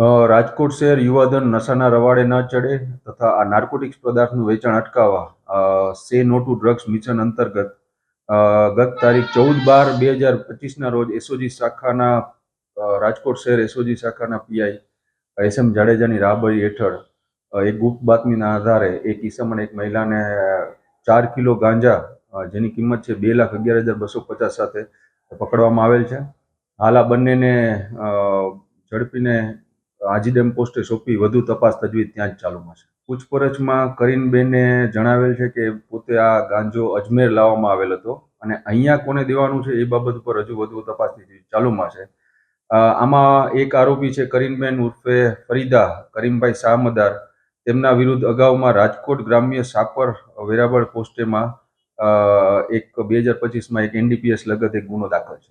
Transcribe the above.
રાજકોટ શહેર યુવાધન નશાના રવાડે ન ચડે તથા આ નાર્કોટિક્સ પદાર્થનું વેચાણ અટકાવવા સે નો ટુ ડ્રગ્સ મિશન અંતર્ગત ગત તારીખ ચૌદ બાર બે હજાર પચીસના રોજ એસઓજી શાખાના રાજકોટ શહેર એસઓજી શાખાના પીઆઈ એસ એમ જાડેજાની રાહબરી હેઠળ એક ગુપ્ત બાતમીના આધારે એક ઈસમ અને એક મહિલાને ચાર કિલો ગાંજા જેની કિંમત છે બે લાખ અગિયાર હજાર બસો પચાસ સાથે પકડવામાં આવેલ છે. હાલ આ બંનેને ઝડપીને આજીડેમ પોસ્ટે સોંપી, વધુ તપાસ તજવીજ ત્યાં જ ચાલુમાં છે પૂછપરછમાં કરીનબેને જણાવેલ છે કે પોતે આ ગાંજો અજમેર લાવવામાં આવેલ હતો અને અહીંયા કોને દેવાનું છે એ બાબત ઉપર હજુ વધુ તપાસની ચાલુમાં છે આમાં એક આરોપી છે કરીનબેન ઉર્ફે ફરીદા કરીમભાઈ શાહમદાર તેમના વિરુદ્ધ અગાઉમાં રાજકોટ ગ્રામ્ય સાપર વેરાવળ પોસ્ટેમાં એક બે હજાર પચીસમાં એક એનડીપીએસ લગત એક ગુનો દાખલ છે.